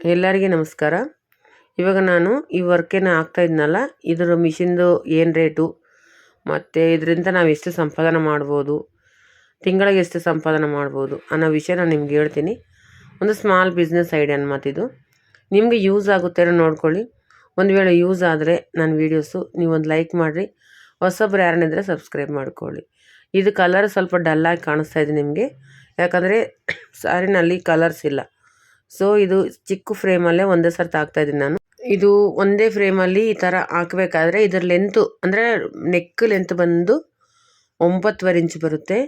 ಎಲ್ಲರಿಗೆ ನಮಸ್ಕಾರ. ಇವಾಗ ನಾನು ಈ ವರ್ಕೇನ ಆಗ್ತಾ ಇದ್ನಲ್ಲ, ಇದರ ಮಿಷಿನ್ದು ಏನು ರೇಟು? ಮತ್ತು ಇದರಿಂದ ನಾವು ಎಷ್ಟು ಸಂಪಾದನೆ ಮಾಡ್ಬೋದು? ತಿಂಗಳಿಗೆ ಎಷ್ಟು ಸಂಪಾದನೆ ಮಾಡ್ಬೋದು ಅನ್ನೋ ವಿಷಯ ನಾನು ನಿಮ್ಗೆ ಹೇಳ್ತೀನಿ. ಒಂದು ಸ್ಮಾಲ್ ಬಿಸ್ನೆಸ್ ಐಡಿಯಾ ಮಾತಿದು ನಿಮಗೆ ಯೂಸ್ ಆಗುತ್ತೆ ನೋಡ್ಕೊಳ್ಳಿ. ಒಂದು ವೇಳೆ ಯೂಸ್ ಆದರೆ ನನ್ನ ವೀಡಿಯೋಸು ನೀವೊಂದು ಲೈಕ್ ಮಾಡಿರಿ. ಹೊಸೊಬ್ರು ಯಾರನ್ನಿದ್ರೆ ಸಬ್ಸ್ಕ್ರೈಬ್ ಮಾಡ್ಕೊಳ್ಳಿ. ಇದು ಕಲರ್ ಸ್ವಲ್ಪ ಡಲ್ಲಾಗಿ ಕಾಣಿಸ್ತಾ ಇದೆ ನಿಮಗೆ. ಯಾಕಂದರೆ ಸ್ಯಾರಿನಲ್ಲಿ ಕಲರ್ಸ್ ಇಲ್ಲ. ಸೊ ಇದು ಚಿಕ್ಕ ಫ್ರೇಮಲ್ಲೇ ಒಂದೇ ಸರ್ತಿ ಹಾಕ್ತಾಯಿದ್ದೀನಿ ನಾನು. ಇದು ಒಂದೇ ಫ್ರೇಮಲ್ಲಿ ಈ ಥರ ಹಾಕಬೇಕಾದ್ರೆ ಇದರ ಲೆಂತು ಅಂದರೆ ನೆಕ್ ಲೆಂತ್ ಬಂದು ಒಂಬತ್ತುವರೆ ಇಂಚ್ ಬರುತ್ತೆ.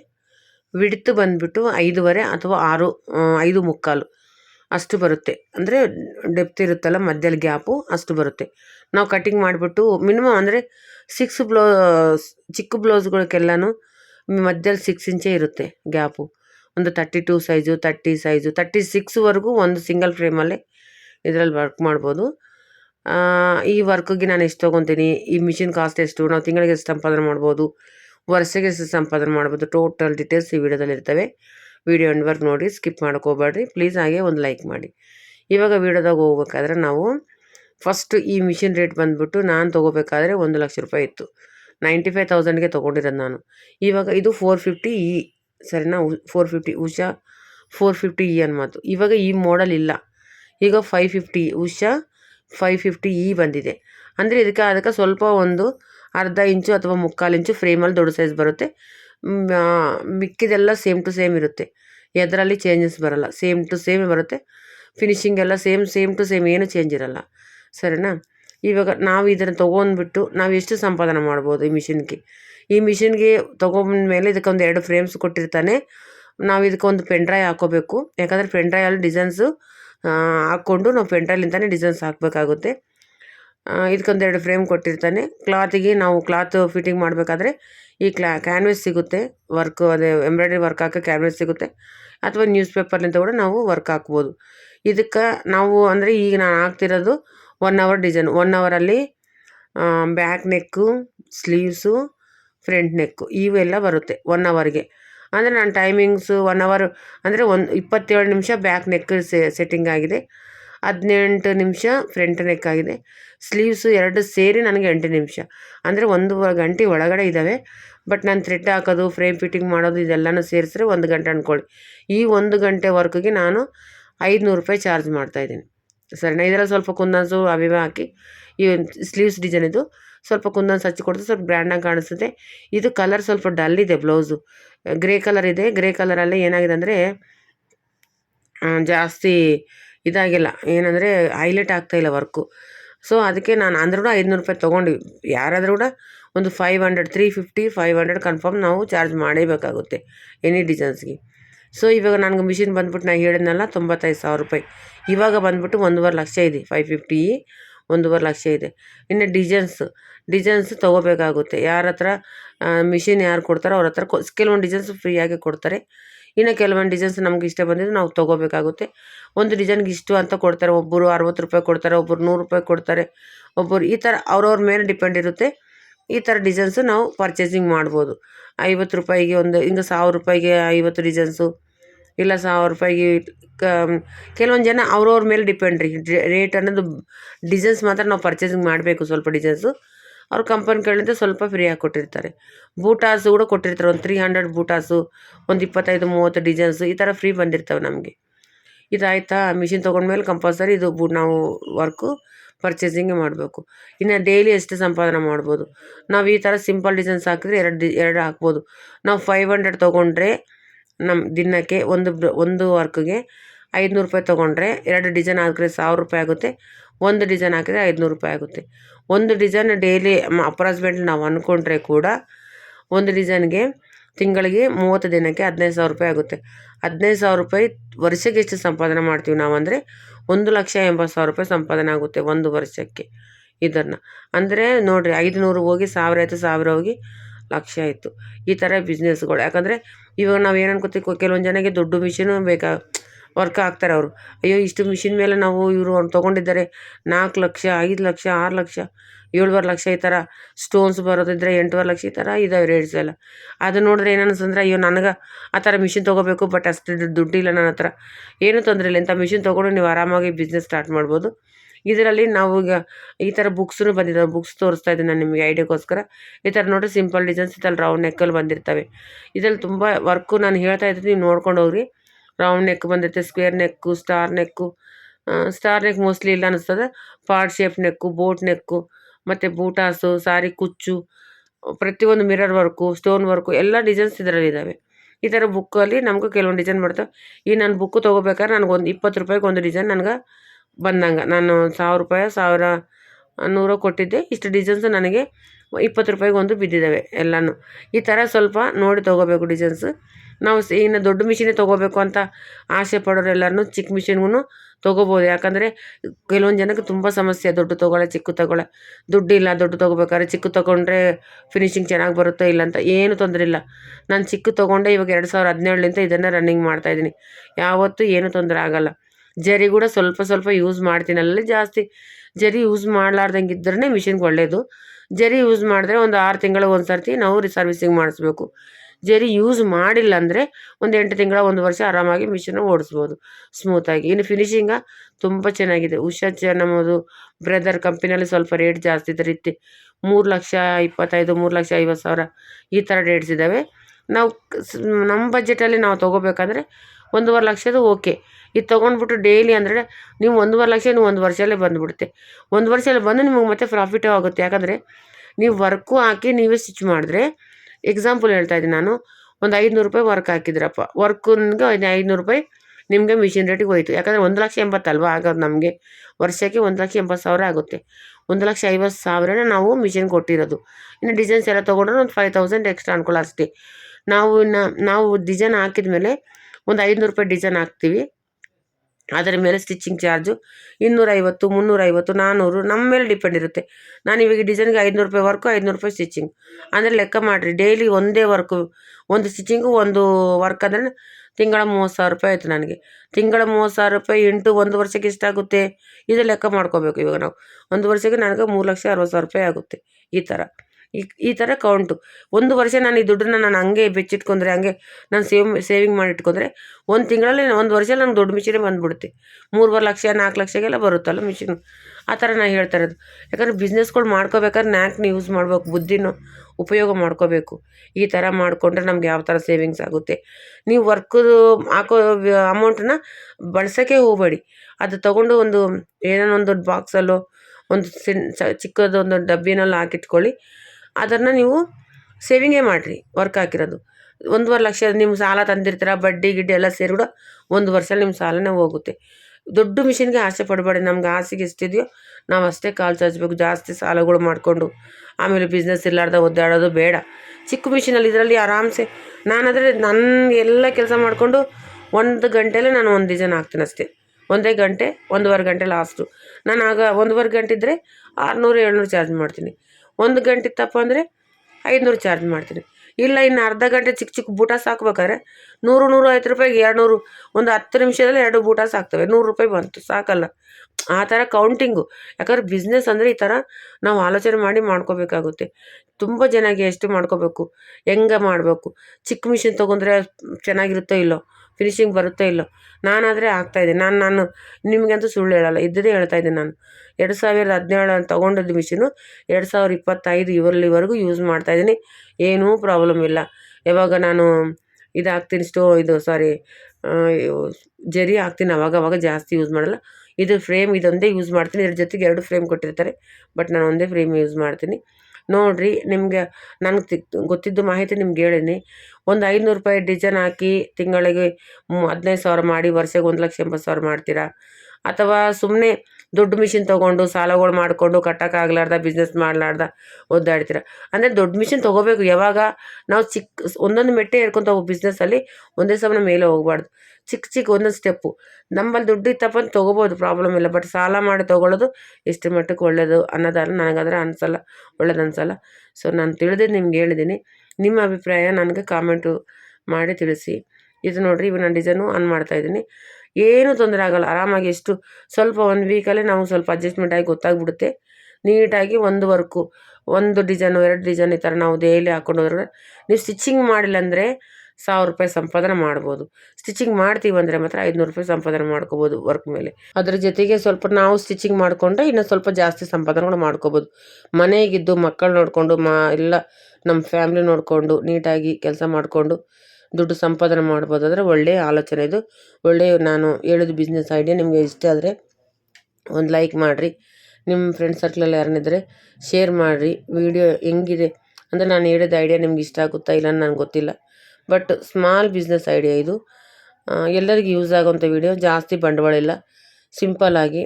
ವಿಡ್ತ್ ಬಂದುಬಿಟ್ಟು ಐದೂವರೆ ಅಥವಾ ಆರು ಐದು ಮುಕ್ಕಾಲು ಅಷ್ಟು ಬರುತ್ತೆ. ಅಂದರೆ ಡೆಪ್ತ್ ಇರುತ್ತಲ್ಲ ಮಧ್ಯದಲ್ಲಿ ಗ್ಯಾಪು ಅಷ್ಟು ಬರುತ್ತೆ. ನಾವು ಕಟಿಂಗ್ ಮಾಡಿಬಿಟ್ಟು ಮಿನಿಮಮ್ ಅಂದರೆ ಸಿಕ್ಸ್ ಬ್ಲೌ ಚಿಕ್ಕ ಬ್ಲೌಸ್ಗಳಿಗೆಲ್ಲನೂ ಮಧ್ಯದಲ್ಲಿ ಸಿಕ್ಸ್ ಇಂಚೇ ಇರುತ್ತೆ ಗ್ಯಾಪು ಒಂದು thirty two size thirty size thirty ಸಿಕ್ಸ್ವರೆಗೂ ಒಂದು ಸಿಂಗಲ್ ಫ್ರೇಮಲ್ಲಿ ಇದರಲ್ಲಿ ವರ್ಕ್ ಮಾಡ್ಬೋದು. ಈ ವರ್ಕಿಗೆ ನಾನು ಎಷ್ಟು ತೊಗೊತೀನಿ? ಈ ಮಿಷಿನ್ ಕಾಸ್ಟ್ ಎಷ್ಟು? ನಾವು ತಿಂಗಳಿಗೆ ಎಷ್ಟು ಸಂಪಾದನೆ ಮಾಡ್ಬೋದು? ವರ್ಷಕ್ಕೆ ಎಷ್ಟು ಸಂಪಾದನೆ ಮಾಡ್ಬೋದು? ಟೋಟಲ್ ಡೀಟೇಲ್ಸ್ ಈ ವಿಡಿಯೋದಲ್ಲಿ ಇರ್ತವೆ. ವಿಡಿಯೋ ಎಂಡ್ ವರ್ಕ್ ನೋಡಿ ಸ್ಕಿಪ್ ಮಾಡ್ಕೋಬೇಡ್ರಿ. ಪ್ಲೀಸ್ ಹಾಗೆ ಒಂದು ಲೈಕ್ ಮಾಡಿ. ಇವಾಗ ವಿಡಿಯೋದಾಗ ಹೋಗ್ಬೇಕಾದ್ರೆ ನಾವು ಫಸ್ಟ್ ಈ ಮಿಷಿನ್ ರೇಟ್ ಬಂದುಬಿಟ್ಟು ನಾನು ತೊಗೋಬೇಕಾದ್ರೆ ಒಂದು ಲಕ್ಷ ರೂಪಾಯಿ ಇತ್ತು. ನೈಂಟಿ ಫೈವ್ ತೌಸಂಡ್ಗೆ ತೊಗೊಂಡಿರೋದು ನಾನು. ಇವಾಗ ಇದು ಫೋರ್ ಫಿಫ್ಟಿ ಇ ಸರಿನಾ? Four fifty Usha four fifty E ಅನ್ಮಾತು ಇವಾಗ ಈ ಮಾಡಲ್ ಇಲ್ಲ. ಈಗ five fifty Usha five fifty E ಬಂದಿದೆ. ಅಂದರೆ ಇದಕ್ಕೆ ಅದಕ್ಕೆ ಸ್ವಲ್ಪ ಒಂದು ಅರ್ಧ ಇಂಚು ಅಥವಾ ಮುಕ್ಕಾಲು ಇಂಚು ಫ್ರೇಮಲ್ಲಿ ದೊಡ್ಡ ಸೈಜ್ ಬರುತ್ತೆ. ಮಿಕ್ಕಿದೆಲ್ಲ ಸೇಮ್ ಟು ಸೇಮ್ ಇರುತ್ತೆ. ಎದರಲ್ಲಿ ಚೇಂಜಸ್ ಬರಲ್ಲ. ಸೇಮ್ ಟು ಸೇಮ್ ಬರುತ್ತೆ. ಫಿನಿಶಿಂಗ್ ಎಲ್ಲ ಸೇಮ್ ಸೇಮ್ ಟು ಸೇಮ್ ಏನು ಚೇಂಜ್ ಇರೋಲ್ಲ. ಸರಿನಾ? ಇವಾಗ ನಾವು ಇದನ್ನು ತೊಗೊಂಡ್ಬಿಟ್ಟು ನಾವು ಎಷ್ಟು ಸಂಪಾದನೆ ಮಾಡ್ಬೋದು ಈ ಮಿಷಿನ್ಗೆ ಈ ಮಿಷಿನ್ಗೆ ಇದಕ್ಕೆ ಇದಕ್ಕೊಂದು ಎರಡು ಫ್ರೇಮ್ಸ್ ಕೊಟ್ಟಿರ್ತಾನೆ. ನಾವು ಇದಕ್ಕೊಂದು ಪೆಂಡ್ರೈ ಹಾಕೋಬೇಕು. ಯಾಕಂದರೆ ಪೆಂಡ್ರೈಯಲ್ಲಿ ಡಿಸೈನ್ಸು ಹಾಕ್ಕೊಂಡು ನಾವು ಪೆನ್ಡ್ರೈಲಿಂದನೇ ಡಿಸೈನ್ಸ್ ಹಾಕಬೇಕಾಗುತ್ತೆ. ಇದಕ್ಕೊಂದೆರಡು ಫ್ರೇಮ್ ಕೊಟ್ಟಿರ್ತಾನೆ. ಕ್ಲಾತಿಗೆ ನಾವು ಕ್ಲಾತ್ ಫಿಟ್ಟಿಂಗ್ ಮಾಡಬೇಕಾದ್ರೆ ಈ ಕ್ಲಾ, ಕ್ಯಾನ್ವಸ್ ಸಿಗುತ್ತೆ. ವರ್ಕ್, ಅದೇ ಎಂಬ್ರಾಯ್ಡ್ರಿ ವರ್ಕ್ ಹಾಕೋ ಕ್ಯಾನ್ವಸ್ ಸಿಗುತ್ತೆ. ಅಥವಾ ನ್ಯೂಸ್ ಪೇಪರ್ನಿಂದ ಕೂಡ ನಾವು ವರ್ಕ್ ಹಾಕ್ಬೋದು. ಇದಕ್ಕೆ ನಾವು ಅಂದರೆ ಈಗ ನಾನು ಹಾಕ್ತಿರೋದು ಒನ್ ಅವರ್ ಡಿಸೈನ್. ಒನ್ ಅವರಲ್ಲಿ back neck, sleeves front neck ಇವೆಲ್ಲ ಬರುತ್ತೆ ಒನ್ ಅವರ್ಗೆ ಅಂದರೆ ನನ್ನ ಟೈಮಿಂಗ್ಸು ಒನ್ ಅವರ್ ಅಂದರೆ ಒಂದು ಇಪ್ಪತ್ತೇಳು ನಿಮಿಷ ಬ್ಯಾಕ್ ನೆಕ್ ಸೆಟ್ಟಿಂಗ್ ಆಗಿದೆ, ಹದಿನೆಂಟು ನಿಮಿಷ ಫ್ರಂಟ್ ನೆಕ್ ಆಗಿದೆ. ಸ್ಲೀವ್ಸು ಎರಡು ಸೇರಿ ನನಗೆ ಎಂಟು ನಿಮಿಷ. ಅಂದರೆ ಒಂದು ಗಂಟೆ ಒಳಗಡೆ ಇದ್ದಾವೆ ಬಟ್ ನಾನು ಥ್ರೆಡ್ ಹಾಕೋದು ಫ್ರೇಮ್ ಫಿಟ್ಟಿಂಗ್ ಮಾಡೋದು ಇದೆಲ್ಲನೂ ಸೇರಿಸಿದ್ರೆ ಒಂದು ಗಂಟೆ ಅಂದ್ಕೊಳ್ಳಿ ಈ ಒಂದು ಗಂಟೆ ವರ್ಕ್ಗೆ ನಾನು ಐದುನೂರು ರೂಪಾಯಿ ಚಾರ್ಜ್ ಮಾಡ್ತಾಯಿದ್ದೀನಿ ಸರಿನಾ? ಇದರಲ್ಲಿ ಸ್ವಲ್ಪ ಕುಂದಾಸು ಅವಿವೆ ಹಾಕಿ ಈ ಸ್ಲೀವ್ಸ್ ಡಿಸೈನ್ ಇದು. ಸ್ವಲ್ಪ ಕುಂದೊಂದು ಸಚ್ಚಿ ಕೊಡ್ತು ಸ್ವಲ್ಪ ಬ್ರ್ಯಾಂಡಾಗಿ ಕಾಣಿಸುತ್ತೆ. ಇದು ಕಲರ್ ಸ್ವಲ್ಪ ಡಲ್ ಇದೆ ಬ್ಲೌಸು ಗ್ರೇ ಕಲರ್ ಇದೆ. ಗ್ರೇ ಕಲರಲ್ಲಿ ಏನಾಗಿದೆ ಅಂದರೆ ಜಾಸ್ತಿ ಇದಾಗಿಲ್ಲ. ಏನಂದರೆ ಹೈಲೈಟ್ ಇಲ್ಲ ವರ್ಕು ಸೊ ಅದಕ್ಕೆ ನಾನು ಅಂದ್ರೂ ಐದುನೂರು ರೂಪಾಯಿ ತೊಗೊಂಡು ಯಾರಾದರೂ ಕೂಡ ಒಂದು five hundred three fifty five hundred confirm ನಾವು ಚಾರ್ಜ್ ಮಾಡೇಬೇಕಾಗುತ್ತೆ ಎನಿ ಡಿಸೈನ್ಸ್ಗೆ ಸೊ ಇವಾಗ ನನಗೆ ಮಿಷಿನ್ ಬಂದ್ಬಿಟ್ಟು ನಾನು ಹೇಳಿದ್ನಲ್ಲ ತೊಂಬತ್ತೈದು ಸಾವಿರ ರೂಪಾಯಿ. ಇವಾಗ ಬಂದ್ಬಿಟ್ಟು ಒಂದೂವರೆ ಲಕ್ಷ ಇದೆ ಫೈವ್ ಫಿಫ್ಟಿ ಒಂದೂವರೆ ಲಕ್ಷ ಇದೆ. ಇನ್ನು ಡಿಸೈನ್ಸ್ ಡಿಸೈನ್ಸ್ ತೊಗೋಬೇಕಾಗುತ್ತೆ. ಯಾರ ಹತ್ರ ಮಿಷಿನ್ ಯಾರು ಕೊಡ್ತಾರೋ ಅವ್ರ ಹತ್ರ ಕೆಲವೊಂದು ಡಿಸೈನ್ಸ್ ಫ್ರೀಯಾಗಿ ಕೊಡ್ತಾರೆ. ಇನ್ನು ಕೆಲವೊಂದು ಡಿಸೈನ್ಸ್ ನಮ್ಗೆ ಇಷ್ಟ ಬಂದಿದ್ದು ನಾವು ತೊಗೋಬೇಕಾಗುತ್ತೆ. ಒಂದು ಡಿಸೈನ್ಗೆ ಇಷ್ಟು ಅಂತ ಕೊಡ್ತಾರೆ. ಒಬ್ಬರು ಅರವತ್ತು ರೂಪಾಯಿ ಕೊಡ್ತಾರೆ ಒಬ್ಬರು ನೂರು ರೂಪಾಯಿ ಕೊಡ್ತಾರೆ ಒಬ್ಬರು ಈ ಥರ ಅವ್ರವ್ರ ಮೇಲೆ ಡಿಪೆಂಡ್ ಇರುತ್ತೆ. ಈ ಥರ ಡಿಸೈನ್ಸು ನಾವು ಪರ್ಚೇಸಿಂಗ್ ಮಾಡ್ಬೋದು. ಐವತ್ತು ರೂಪಾಯಿಗೆ ಒಂದು ಹಿಂಗೆ ಸಾವಿರ ರೂಪಾಯಿಗೆ ಐವತ್ತು ಡಿಸೈನ್ಸು ಇಲ್ಲ ಸಾವಿರ ರೂಪಾಯಿಗೆ ಕೆಲವೊಂದು ಜನ ಅವ್ರವ್ರ ಮೇಲೆ ಡಿಪೆಂಡ್ ರೀ. ರೇಟ್ ಅನ್ನೋದು ಡಿಸೈನ್ಸ್ ಮಾತ್ರ ನಾವು ಪರ್ಚೇಸಿಂಗ್ ಮಾಡಬೇಕು ಸ್ವಲ್ಪ ಡಿಸೈನ್ಸು ಅವ್ರ ಕಂಪನಿಗಳಿಂದ ಸ್ವಲ್ಪ ಫ್ರೀಯಾಗಿ ಕೊಟ್ಟಿರ್ತಾರೆ. ಬೂಟಾಸು ಕೂಡ ಕೊಟ್ಟಿರ್ತಾರೆ, ಒಂದು ತ್ರೀ ಹಂಡ್ರೆಡ್ ಬೂಟಾಸು, ಒಂದು ಇಪ್ಪತ್ತೈದು, ಮೂವತ್ತು ಡಿಸೈನ್ಸು ಈ ಥರ ಫ್ರೀ ಬಂದಿರ್ತವೆ ನಮಗೆ. ಇದಾಯ್ತಾ? ಮಿಷಿನ್ ತೊಗೊಂಡ್ಮೇಲೆ ಕಂಪಲ್ಸರಿ ಇದು ಬು, ನಾವು ವರ್ಕು ಪರ್ಚೇಸಿಂಗ್ ಮಾಡಬೇಕು. ಇನ್ನು ಡೈಲಿ ಎಷ್ಟು ಸಂಪಾದನೆ ಮಾಡ್ಬೋದು? ನಾವು ಈ ಥರ ಸಿಂಪಲ್ ಡಿಸೈನ್ಸ್ ಹಾಕಿದ್ರೆ ಎರಡು ಡಿ ಎರಡು ಹಾಕ್ಬೋದು. ನಾವು ಫೈವ್ ಹಂಡ್ರೆಡ್ ತೊಗೊಂಡ್ರೆ ನಮ್ಮ ದಿನಕ್ಕೆ ಒಂದು ಒಂದು ವರ್ಕ್ಗೆ ಐದುನೂರು ರೂಪಾಯಿ ತೊಗೊಂಡ್ರೆ ಎರಡು ಡಿಸೈನ್ ಹಾಕಿದ್ರೆ ಸಾವಿರ ರೂಪಾಯಿ ಆಗುತ್ತೆ, ಒಂದು ಡಿಸೈನ್ ಹಾಕಿದ್ರೆ ಐದುನೂರು ರೂಪಾಯಿ ಆಗುತ್ತೆ. ಒಂದು ಡಿಸೈನ್ ಡೈಲಿ ಅಪ್ರಾಕ್ಸಿಮೇಟ್ ನಾವು ಅಂದ್ಕೊಂಡ್ರೆ ಕೂಡ ಒಂದು ಡಿಸೈನ್ಗೆ ತಿಂಗಳಿಗೆ ಮೂವತ್ತು ದಿನಕ್ಕೆ ಹದಿನೈದು ಸಾವಿರ ರೂಪಾಯಿ ಆಗುತ್ತೆ. ಹದಿನೈದು ಸಾವಿರ ರೂಪಾಯಿ ವರ್ಷಕ್ಕೆ ಎಷ್ಟು ಸಂಪಾದನೆ ಮಾಡ್ತೀವಿ ನಾವು ಅಂದರೆ ಒಂದು ಲಕ್ಷ ಎಂಬತ್ತು ಸಾವಿರ ರೂಪಾಯಿ ಸಂಪಾದನೆ ಆಗುತ್ತೆ ಒಂದು ವರ್ಷಕ್ಕೆ ಇದನ್ನು. ಅಂದರೆ ನೋಡಿರಿ ಐದುನೂರು ಹೋಗಿ ಸಾವಿರ ಆಯಿತು, ಸಾವಿರ ಹೋಗಿ ಲಕ್ಷ ಇತ್ತು. ಈ ಥರ ಬಿಸ್ನೆಸ್ಗಳು ಯಾಕಂದರೆ ಇವಾಗ ನಾವು ಏನು ಅನ್ಕೋತೀವಿ ಕೆಲವೊಂದು ಜನಕ್ಕೆ ದೊಡ್ಡ ಮಿಷಿನು ಬೇಕಾ ವರ್ಕ್ ಆಗ್ತಾರೆ ಅವರು. ಅಯ್ಯೋ, ಇಷ್ಟು ಮಿಷಿನ್ ಮೇಲೆ ನಾವು ಇವರು ತೊಗೊಂಡಿದ್ದಾರೆ. ನಾಲ್ಕು ಲಕ್ಷ, ಐದು ಲಕ್ಷ, ಆರು ಲಕ್ಷ, ಏಳುವರೆ ಲಕ್ಷ ಈ ಥರ ಸ್ಟೋನ್ಸ್ ಬರೋದಿದ್ರೆ ಎಂಟೂವರೆ ಲಕ್ಷ ಈ ಥರ ಇದಾವೆ ರೇಟ್ಸ್ ಎಲ್ಲ. ಅದು ನೋಡಿದ್ರೆ ಏನು ಅಯ್ಯೋ, ನನಗೆ ಆ ಥರ ಮಿಷಿನ್ ತೊಗೋಬೇಕು ಬಟ್ ಅಷ್ಟು ದುಡ್ಡಿಲ್ಲ ನನ್ನ ಹತ್ರ. ಏನೂ ತೊಂದರೆ ಇಲ್ಲ. ಇಂಥ ಮಿಷಿನ್ ತೊಗೊಂಡು ನೀವು ಆರಾಮಾಗಿ ಬಿಸ್ನೆಸ್ ಸ್ಟಾರ್ಟ್ ಮಾಡ್ಬೋದು. ಇದರಲ್ಲಿ ನಾವು ಈಗ ಈ ಥರ ಬುಕ್ಸ್ನು ಬಂದಿದ್ದಾವೆ. ಬುಕ್ಸ್ ತೋರಿಸ್ತಾ ಇದ್ದೀನಿ ನಾನು ನಿಮಗೆ ಐಡಿಯಾಗೋಸ್ಕರ. ಈ ಥರ ನೋಡಿ ಸಿಂಪಲ್ ಡಿಸೈನ್ಸ್ ಇದ್ದಲ್ಲಿ ರೌಂಡ್ ನೆಕ್ಕಲ್ಲಿ ಬಂದಿರ್ತವೆ. ಇದರಲ್ಲಿ ತುಂಬ ವರ್ಕು ನಾನು ಹೇಳ್ತಾ ಇದ್ದೀನಿ, ನೀವು ನೋಡ್ಕೊಂಡು ಹೋಗ್ರಿ ರೌಂಡ್ ನೆಕ್ ಬಂದಿರುತ್ತೆ square neck star neck star neck mostly ಇಲ್ಲ ಅನ್ನಿಸ್ತದೆ part shape neck boat neck ಮತ್ತು ಬೂಟಾಸು, ಸಾರಿ, ಕುಚ್ಚು, ಪ್ರತಿಯೊಂದು ಮಿರರ್ ವರ್ಕು ಸ್ಟೋನ್ ವರ್ಕು ಎಲ್ಲ ಡಿಸೈನ್ಸ್ ಇದರಲ್ಲಿ ಇದ್ದಾವೆ. ಈ ಥರ ಬುಕ್ಕಲ್ಲಿ ನಮಗೂ ಕೆಲವೊಂದು ಡಿಸೈನ್ ಮಾಡ್ತಾವೆ ಈ ನಾನು ಬುಕ್ ತೊಗೋಬೇಕಾದ್ರೆ ನನಗೊಂದು ಇಪ್ಪತ್ತು ರೂಪಾಯಿಗೆ ಒಂದು ಡಿಸೈನ್ ನನಗೆ ಬಂದಂಗೆ. ನಾನು ಸಾವಿರ ರೂಪಾಯಿ, ಸಾವಿರ, ನೂರು ಕೊಟ್ಟಿದ್ದೆ. ಇಷ್ಟು ಡಿಸೈನ್ಸ್ ನನಗೆ ಇಪ್ಪತ್ತು ರೂಪಾಯಿಗೆ ಒಂದು ಬಿದ್ದಿದ್ದಾವೆ ಎಲ್ಲನೂ. ಈ ಥರ ಸ್ವಲ್ಪ ನೋಡಿ ತೊಗೋಬೇಕು ಡಿಸೈನ್ಸ್ ನಾವು ಇನ್ನು ದೊಡ್ಡ ಮಿಷಿನೇ ತೊಗೋಬೇಕು ಅಂತ ಆಸೆ ಪಡೋರೆಲ್ಲರೂ ಚಿಕ್ಕ ಮಿಷಿನ್ಗೂ ತೊಗೋಬೋದು. ಯಾಕಂದರೆ ಕೆಲವೊಂದು ಜನಕ್ಕೆ ತುಂಬ ಸಮಸ್ಯೆ. ದೊಡ್ಡ ತೊಗೊಳ ಚಿಕ್ಕ ತೊಗೊಳ ದುಡ್ಡಿಲ್ಲ, ದೊಡ್ಡ ತೊಗೋಬೇಕಾದ್ರೆ ಚಿಕ್ಕ ತೊಗೊಂಡ್ರೆ ಫಿನಿಶಿಂಗ್ ಚೆನ್ನಾಗಿ ಬರುತ್ತೋ ಇಲ್ಲ ಅಂತ ಏನು ತೊಂದರೆ ಇಲ್ಲ. ನಾನು ಚಿಕ್ಕ ತೊಗೊಂಡೆ ಇವಾಗ ಎರಡು ಸಾವಿರ ಹದಿನೇಳರಿಂದ ಇದನ್ನು ರನ್ನಿಂಗ್ ಮಾಡ್ತಾಯಿದ್ದೀನಿ ಯಾವತ್ತೂ ಏನೂ ತೊಂದರೆ ಆಗೋಲ್ಲ. ಜರಿ ಕೂಡ ಸ್ವಲ್ಪ ಸ್ವಲ್ಪ ಯೂಸ್ ಮಾಡ್ತೀನಲ್ಲ ಜಾಸ್ತಿ ಜರಿ ಯೂಸ್ ಮಾಡಲಾರ್ದಂಗೆ ಇದ್ರೇ ಮಿಷಿನ್ಗೆ ಒಳ್ಳೆಯದು ಜರಿ ಯೂಸ್ ಮಾಡಿದ್ರೆ ಒಂದು ಆರು ತಿಂಗಳ ಒಂದು ಸರ್ತಿ ನಾವು ರಿಸರ್ವಿಸಿಂಗ್ ಮಾಡಿಸ್ಬೇಕು. ಜರಿ ಯೂಸ್ ಮಾಡಿಲ್ಲ ಅಂದರೆ ಒಂದು ಎಂಟು ತಿಂಗಳ, ಒಂದು ವರ್ಷ ಆರಾಮಾಗಿ ಮಿಷಿನ್ ಓಡಿಸ್ಬೋದು. ಸ್ಮೂತಾಗಿ ಇನ್ನು ಫಿನಿಶಿಂಗ ತುಂಬ ಚೆನ್ನಾಗಿದೆ. ಉಷಾ ಚೆ ನಮ್ಮದು ಬ್ರದರ್ ಕಂಪ್ನಿಯಲ್ಲಿ ಸ್ವಲ್ಪ ರೇಟ್ ಜಾಸ್ತಿ ಇದೆ ರೀತಿ ಮೂರು ಲಕ್ಷ ಇಪ್ಪತ್ತೈದು, ಮೂರು ಲಕ್ಷ ಐವತ್ತು ಸಾವಿರ ಈ ಥರ ರೇಟ್ಸ್ ಇದ್ದಾವೆ ನಾವು ನಮ್ಮ ಬಜೆಟಲ್ಲಿ ನಾವು ತೊಗೋಬೇಕಂದ್ರೆ ಒಂದೂವರೆ ಲಕ್ಷದ ಓಕೆ. ಇದು ತೊಗೊಂಡ್ಬಿಟ್ಟು ಡೈಲಿ ಅಂದರೆ ನೀವು ಒಂದೂವರೆ ಲಕ್ಷ ನೀವು ಒಂದು ವರ್ಷದಲ್ಲೇ ಬಂದುಬಿಡುತ್ತೆ. ಒಂದು ವರ್ಷದಲ್ಲಿ ಬಂದು ನಿಮಗೆ ಮತ್ತೆ ಪ್ರಾಫಿಟೂ ಆಗುತ್ತೆ. ಯಾಕಂದರೆ ನೀವು ವರ್ಕು ಹಾಕಿ ನೀವೇ ಸ್ಟಿಚ್ ಮಾಡಿದ್ರೆ ಎಕ್ಸಾಂಪಲ್ ಹೇಳ್ತಾ ಇದ್ದೀನಿ ನಾನು, ಒಂದು ಐದುನೂರು ರೂಪಾಯಿ ವರ್ಕ್ ಹಾಕಿದ್ರಪ್ಪ. ವರ್ಕುನ್ಗೆ ಒಂದು ಐದುನೂರು ರೂಪಾಯಿ ನಿಮಗೆ ಮಿಷಿನ್ ರೇಟಿಗೆ ಹೋಯ್ತು. ಯಾಕಂದರೆ ಒಂದು ಲಕ್ಷ ಎಂಬತ್ತಲ್ವ ಆಗೋದು ನಮಗೆ ವರ್ಷಕ್ಕೆ ಒಂದು ಲಕ್ಷ ಎಂಬತ್ತು ಸಾವಿರ ಆಗುತ್ತೆ. ಒಂದು ಲಕ್ಷ ಐವತ್ತು ಸಾವಿರನ ನಾವು ಮಿಷಿನ್ ಕೊಟ್ಟಿರೋದು. ಇನ್ನು ಡಿಸೈನ್ಸ್ ಎಲ್ಲ ತೊಗೊಂಡ್ರೆ ಒಂದು ಫೈವ್ ತೌಸಂಡ್ ಎಕ್ಸ್ಟ್ರಾ ಅನ್ಕೊಳ್ಳೋ ಅಷ್ಟೇ. ನಾವು ನಾವು ಡಿಸೈನ್ ಹಾಕಿದ ಮೇಲೆ ಒಂದು ಐದುನೂರು ರೂಪಾಯಿ ಡಿಸೈನ್ ಹಾಕ್ತೀವಿ. ಅದರ ಮೇಲೆ ಸ್ಟಿಚಿಂಗ್ ಚಾರ್ಜು ಇನ್ನೂರೈವತ್ತು, ಮುನ್ನೂರೈವತ್ತು ನಾನ್ನೂರು ನಮ್ಮ ಮೇಲೆ ಡಿಪೆಂಡ್ ಇರುತ್ತೆ. ನಾನು ಇವಾಗ ಡಿಸೈನ್ಗೆ ಐದುನೂರು ರೂಪಾಯಿ ವರ್ಕು ಐನೂರು ರೂಪಾಯಿ ಸ್ಟಿಚಿಂಗ್ ಅಂದರೆ ಲೆಕ್ಕ ಮಾಡಿರಿ ಡೈಲಿ ಒಂದೇ ವರ್ಕು ಒಂದು ಸ್ಟಿಚಿಂಗು ಒಂದು ವರ್ಕ್ ಅಂದರೆ ತಿಂಗಳ ಮೂವತ್ತು ಸಾವಿರ ರೂಪಾಯಿ ಆಯಿತು ನನಗೆ. ತಿಂಗಳ ಮೂವತ್ತು ಸಾವಿರ ರೂಪಾಯಿ ಎಂಟು ಒಂದು ವರ್ಷಕ್ಕೆ ಎಷ್ಟಾಗುತ್ತೆ? ಇದು ಲೆಕ್ಕ ಮಾಡ್ಕೋಬೇಕು ಇವಾಗ ನಾವು. ಒಂದು ವರ್ಷಕ್ಕೆ ನನಗೆ ಮೂರು ಲಕ್ಷ ಅರವತ್ತು ಸಾವಿರ ರೂಪಾಯಿ ಆಗುತ್ತೆ ಈ ಥರ ಈ ಈ ಥರ ಕೌಂಟು ಒಂದು ವರ್ಷ ನಾನು ಈ ದುಡ್ಡನ್ನ ನಾನು ಹಂಗೆ ಬೆಚ್ಚಿಟ್ಕೊಂಡ್ರೆ, ಹಂಗೆ ನಾನು ಸೇವ್ ಸೇವಿಂಗ್ ಮಾಡಿ ಇಟ್ಕೊಂಡ್ರೆ ಒಂದು ತಿಂಗಳಲ್ಲಿ ಒಂದು ವರ್ಷ ನಂಗೆ ದೊಡ್ಡ ಮಿಷಿನೇ ಬಂದುಬಿಡುತ್ತೆ. ಮೂರುವರೆ ಲಕ್ಷ, ನಾಲ್ಕು ಲಕ್ಷಗೆಲ್ಲ ಬರುತ್ತಲ್ಲ ಮಿಷಿನ್? ಆ ಥರ ನಾನು ಹೇಳ್ತಾ ಇರೋದು. ಯಾಕಂದರೆ ಬಿಸ್ನೆಸ್ಗಳು ಮಾಡ್ಕೋಬೇಕಾದ್ರೆ ನ್ಯಾಕ್ನ ಯೂಸ್ ಮಾಡ್ಬೇಕು, ಬುದ್ಧಿನೂ ಉಪಯೋಗ ಮಾಡ್ಕೋಬೇಕು. ಈ ಥರ ಮಾಡಿಕೊಂಡ್ರೆ ನಮ್ಗೆ ಯಾವ ಥರ ಸೇವಿಂಗ್ಸ್ ಆಗುತ್ತೆ? ನೀವು ವರ್ಕದು ಹಾಕೋ ಅಮೌಂಟನ್ನ ಬಳಸೋಕ್ಕೆ ಹೋಗಬೇಡಿ. ಅದು ತೊಗೊಂಡು ಒಂದು ಏನೋ ಒಂದು ಬಾಕ್ಸಲ್ಲೋ ಒಂದು ಸಿನ್ ಚಿಕ್ಕದೊಂದು ಡಬ್ಬಿನಲ್ಲಿ ಹಾಕಿಟ್ಕೊಳ್ಳಿ. ಅದನ್ನು ನೀವು ಸೇವಿಂಗೇ ಮಾಡಿರಿ ವರ್ಕ್ ಹಾಕಿರೋದು. ಒಂದೂವರೆ ಲಕ್ಷ ನಿಮ್ಮ ಸಾಲ ತಂದಿರ್ತೀರ, ಬಡ್ಡಿ ಗಿಡ್ಡಿ ಎಲ್ಲ ಸೇರಿ ಕೂಡ ಒಂದು ವರ್ಷದಲ್ಲಿ ನಿಮ್ಮ ಸಾಲನೇ ಹೋಗುತ್ತೆ. ದೊಡ್ಡ ಮಿಷಿನ್ಗೆ ಆಸೆ ಪಡಬೇಡಿ, ನಮ್ಗೆ ಆಸೆಗೆ ಎಷ್ಟಿದೆಯೋ ನಾವು ಅಷ್ಟೇ ಕಾಲು ಚಾಚಬೇಕು, ಜಾಸ್ತಿ ಸಾಲಗಳು ಮಾಡಿಕೊಂಡು. ಆಮೇಲೆ ಬಿಸ್ನೆಸ್ ಇರಲಾರ್ದ ಒದ್ದಾಡೋದು ಬೇಡ. ಚಿಕ್ಕ ಮಿಷಿನಲ್ಲಿ ಇದರಲ್ಲಿ ಆರಾಮ್ಸೆ. ನಾನಾದರೆ ನನ್ನ ಎಲ್ಲ ಕೆಲಸ ಮಾಡಿಕೊಂಡು ಒಂದು ಗಂಟೆಲೇ ನಾನು ಒಂದು ಡಿಸೈನ್ ಹಾಕ್ತೀನಿ ಅಷ್ಟೇ. ಒಂದೇ ಗಂಟೆ, ಒಂದೂವರೆ ಗಂಟೆ ಲಾಸ್ಟು ನಾನು ಆಗ ಒಂದೂವರೆ ಗಂಟೆ ಇದ್ದರೆ ಆರುನೂರು, ಏಳ್ನೂರು ಚಾರ್ಜ್ ಮಾಡ್ತೀನಿ. ಒಂದು ಗಂಟೆ ಇತ್ತಪ್ಪ ಅಂದರೆ ಐದುನೂರು ಚಾರ್ಜ್ ಮಾಡ್ತೀನಿ. ಇಲ್ಲ, ಇನ್ನು ಅರ್ಧ ಗಂಟೆ ಚಿಕ್ಕ ಚಿಕ್ಕ ಬೂಟ ಸಾಕ್ಬೇಕಾದ್ರೆ ನೂರು ನೂರು ಐವತ್ತು ರೂಪಾಯಿಗೆ ಎರಡು ನೂರು ಒಂದು ಹತ್ತು ನಿಮಿಷದಲ್ಲಿ ಎರಡು ಬೂಟ ಸಾಕ್ತವೆ. ನೂರು ರೂಪಾಯಿ ಬಂತು, ಸಾಕಲ್ಲ. ಆ ಥರ ಕೌಂಟಿಂಗು ಯಾಕಂದ್ರೆ ಬಿಸ್ನೆಸ್ ಅಂದರೆ ಈ ಥರ ನಾವು ಆಲೋಚನೆ ಮಾಡಿ ಮಾಡ್ಕೋಬೇಕಾಗುತ್ತೆ. ತುಂಬ ಚೆನ್ನಾಗಿ ಎಷ್ಟು ಮಾಡ್ಕೋಬೇಕು? ಹೆಂಗೆ ಮಾಡಬೇಕು? ಚಿಕ್ಕ ಮಿಷಿನ್ ತೊಗೊಂಡ್ರೆ ಚೆನ್ನಾಗಿರುತ್ತೋ ಇಲ್ಲೋ? ಫಿನಿಶಿಂಗ್ ಬರುತ್ತೋ ಇಲ್ಲೋ. ನಾನಾದರೆ ಆಗ್ತಾಯಿದ್ದೆ ನಾನು ನಾನು, ನಿಮಗಂತೂ ಸುಳ್ಳು ಹೇಳಲ್ಲ. ಇದ್ದದೇ ಹೇಳ್ತಾ ಇದ್ದೀನಿ ನಾನು. ಎರಡು ಸಾವಿರದ ಹದಿನೇಳು ತೊಗೊಂಡಿದ್ದು ಮಿಷಿನು ಎರಡು ಸಾವಿರದ ಇಪ್ಪತ್ತೈದು ಇವರಲ್ಲಿವರೆಗೂ ಯೂಸ್ ಮಾಡ್ತಾಯಿದ್ದೀನಿ ಏನೂ ಪ್ರಾಬ್ಲಮ್ ಇಲ್ಲ. ಯಾವಾಗ ನಾನು ಇದು ಹಾಕ್ತೀನಿ ಸ್ಟೋ ಇದು ಸಾರಿ ಜರಿ ಹಾಕ್ತೀನಿ ಅವಾಗ ಅವಾಗ ಜಾಸ್ತಿ ಯೂಸ್ ಮಾಡಲ್ಲ. ಇದು ಫ್ರೇಮ್ ಇದೊಂದೇ ಯೂಸ್ ಮಾಡ್ತೀನಿ. ಇದ್ರ ಜೊತೆಗೆ ಎರಡು ಫ್ರೇಮ್ ಕೊಟ್ಟಿರ್ತಾರೆ. ಬಟ್ ನಾನು ಒಂದೇ ಫ್ರೇಮ್ ಯೂಸ್ ಮಾಡ್ತೀನಿ. ನೋಡಿರಿ ನಿಮಗೆ ನನಗೆ ಗೊತ್ತಿದ್ದು ಮಾಹಿತಿ ನಿಮ್ಗೆ ಹೇಳೀನಿ. ಒಂದು ಐನೂರು ರೂಪಾಯಿ ಡಿಸೈನ್ ಹಾಕಿ ತಿಂಗಳಿಗೆ ಹದಿನೈದು ಸಾವಿರ ಮಾಡಿ ವರ್ಷಕ್ಕೆ ಒಂದು ಲಕ್ಷ ಎಂಬತ್ತು ಸಾವಿರ ಮಾಡ್ತೀರಾ? ಅಥವಾ ಸುಮ್ಮನೆ ದೊಡ್ಡ ಮಿಷಿನ್ ತೊಗೊಂಡು ಸಾಲಗಳು ಮಾಡಿಕೊಂಡು ಕಟ್ಟೋಕ್ಕಾಗ್ಲಾರ್ದ ಬಿಸ್ನೆಸ್ ಮಾಡಲಾರ್ದ ಒದ್ದಾಡ್ತೀರ? ಅಂದರೆ ದೊಡ್ಡ ಮಿಷಿನ್ ತೊಗೋಬೇಕು. ಯಾವಾಗ ನಾವು ಚಿಕ್ಕ ಒಂದೊಂದು ಮೆಟ್ಟೆ ಹೇಳ್ಕೊತ ಹೋಗೋ ಬಿಸ್ನೆಸ್ಸಲ್ಲಿ ಒಂದೇ ಸಮನ ಮೇಲೆ ಹೋಗ್ಬಾರ್ದು. ಚಿಕ್ಕ ಚಿಕ್ಕ ಒಂದೊಂದು ಸ್ಟೆಪ್ಪು ನಮ್ಮಲ್ಲಿ ದುಡ್ಡು ಇತ್ತಪ್ಪ ಅಂತ ತೊಗೋಬೋದು ಪ್ರಾಬ್ಲಮ್ ಇಲ್ಲ. ಬಟ್ ಸಾಲ ಮಾಡಿ ತೊಗೊಳ್ಳೋದು ಎಷ್ಟು ಮಟ್ಟಕ್ಕೆ ಒಳ್ಳೆಯದು ಅನ್ನೋದನ್ನು ನನಗಾದ್ರೆ ಅನಿಸಲ್ಲ, ಒಳ್ಳೇದು ಅನಿಸಲ್ಲ. ಸೊ ನಾನು ತಿಳಿದಿದ್ದು ನಿಮ್ಗೆ ಹೇಳಿದ್ದೀನಿ. ನಿಮ್ಮ ಅಭಿಪ್ರಾಯ ನನಗೆ ಕಾಮೆಂಟು ಮಾಡಿ ತಿಳಿಸಿ. ಇದು ನೋಡಿರಿ ಇವು ನಾನು ಡಿಸೈನು ಆನ್ ಮಾಡ್ತಾಯಿದ್ದೀನಿ ಏನೂ ತೊಂದರೆ ಆಗೋಲ್ಲ. ಆರಾಮಾಗಿ ಎಷ್ಟು ಸ್ವಲ್ಪ ಒಂದು ವೀಕಲ್ಲೇ ನಾವು ಸ್ವಲ್ಪ ಅಡ್ಜಸ್ಟ್ಮೆಂಟ್ ಆಗಿ ಗೊತ್ತಾಗ್ಬಿಡುತ್ತೆ. ನೀಟಾಗಿ ಒಂದು ವರ್ಕು ಒಂದು ಡಿಸೈನು ಎರಡು ಡಿಸೈನ್ ಈ ಥರ ನಾವು ಡೈಲಿ ಹಾಕ್ಕೊಂಡು ಹೋದ್ರೆ ನೀವು ಸ್ಟಿಚಿಂಗ್ ಮಾಡಿಲ್ಲ ಅಂದರೆ ಸಾವಿರ ರೂಪಾಯಿ ಸಂಪಾದನೆ ಮಾಡ್ಬೋದು. ಸ್ಟಿಚಿಂಗ್ ಮಾಡ್ತೀವಿ ಅಂದರೆ ಮಾತ್ರ ಐದುನೂರು ರೂಪಾಯಿ ಸಂಪಾದನೆ ಮಾಡ್ಕೋಬೋದು ವರ್ಕ್ ಮೇಲೆ. ಅದ್ರ ಜೊತೆಗೆ ಸ್ವಲ್ಪ ನಾವು ಸ್ಟಿಚಿಂಗ್ ಮಾಡಿಕೊಂಡ್ರೆ ಇನ್ನೂ ಸ್ವಲ್ಪ ಜಾಸ್ತಿ ಸಂಪಾದನೆ ಮಾಡ್ಕೋಬೋದು. ಮನೆಗಿದ್ದು ಮಕ್ಕಳು ನೋಡಿಕೊಂಡು ಮಾ, ಎಲ್ಲ ನಮ್ಮ ಫ್ಯಾಮ್ಲಿ ನೋಡಿಕೊಂಡು ನೀಟಾಗಿ ಕೆಲಸ ಮಾಡಿಕೊಂಡು ದುಡ್ಡು ಸಂಪಾದನೆ ಮಾಡ್ಬೋದಾದ್ರೆ ಒಳ್ಳೆಯ ಆಲೋಚನೆ ಇದು. ಒಳ್ಳೆಯ ನಾನು ಹೇಳಿದ ಬಿಸ್ನೆಸ್ ಐಡಿಯಾ ನಿಮಗೆ ಇಷ್ಟ ಆದರೆ ಒಂದು ಲೈಕ್ ಮಾಡಿರಿ. ನಿಮ್ಮ ಫ್ರೆಂಡ್ ಸರ್ಕಲಲ್ಲಿ ಯಾರನ್ನಿದ್ರೆ ಶೇರ್ ಮಾಡಿರಿ. ವಿಡಿಯೋ ಹೆಂಗಿದೆ? ಅಂದರೆ ನಾನು ಹೇಳಿದ ಐಡಿಯಾ ನಿಮ್ಗೆ ಇಷ್ಟ ಆಗುತ್ತಾ ಇಲ್ಲ ನನಗೆ ಗೊತ್ತಿಲ್ಲ. ಬಟ್ ಸ್ಮಾಲ್ ಬಿಸ್ನೆಸ್ ಐಡಿಯಾ ಇದು. ಎಲ್ಲರಿಗೂ ಯೂಸ್ ಆಗೋಂಥ ವಿಡಿಯೋ, ಜಾಸ್ತಿ ಬಂಡವಾಳ ಇಲ್ಲ. ಸಿಂಪಲ್ಲಾಗಿ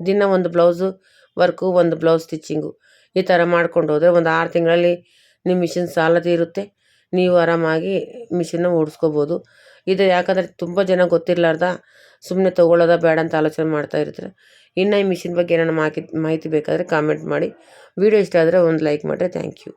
ದಿನ ಒಂದು ಬ್ಲೌಸು, ವರ್ಕು, ಒಂದು ಬ್ಲೌಸ್ ಸ್ಟಿಚ್ಚಿಂಗು. ಈ ಥರ ಮಾಡ್ಕೊಂಡು ಹೋದರೆ ಒಂದು ಆರು ತಿಂಗಳಲ್ಲಿ ನಿಮ್ಮ ಮಿಷಿನ್ ಸಾಲ ತೀರುತ್ತೆ ನೀವು ಆರಾಮಾಗಿ ಮಿಷಿನ್ನ ಓಡಿಸ್ಕೋಬೋದು. ಇದು ಯಾಕಂದರೆ ತುಂಬ ಜನ ಗೊತ್ತಿರಲಾರ್ದ ಸುಮ್ಮನೆ ತೊಗೊಳ್ಳೋದ ಬೇಡ ಅಂತ ಆಲೋಚನೆ ಮಾಡ್ತಾ ಇರ್ತಾರೆ. ಇನ್ನು ಈ ಮಿಷಿನ್ ಬಗ್ಗೆ ಏನಾರು ಮಾಹಿತಿ ಮಾಹಿತಿ ಬೇಕಾದರೆ ಕಾಮೆಂಟ್ ಮಾಡಿ. ವಿಡಿಯೋ ಇಷ್ಟ ಆದರೆ ಒಂದು ಲೈಕ್ ಮಾಡಿರಿ. Thank you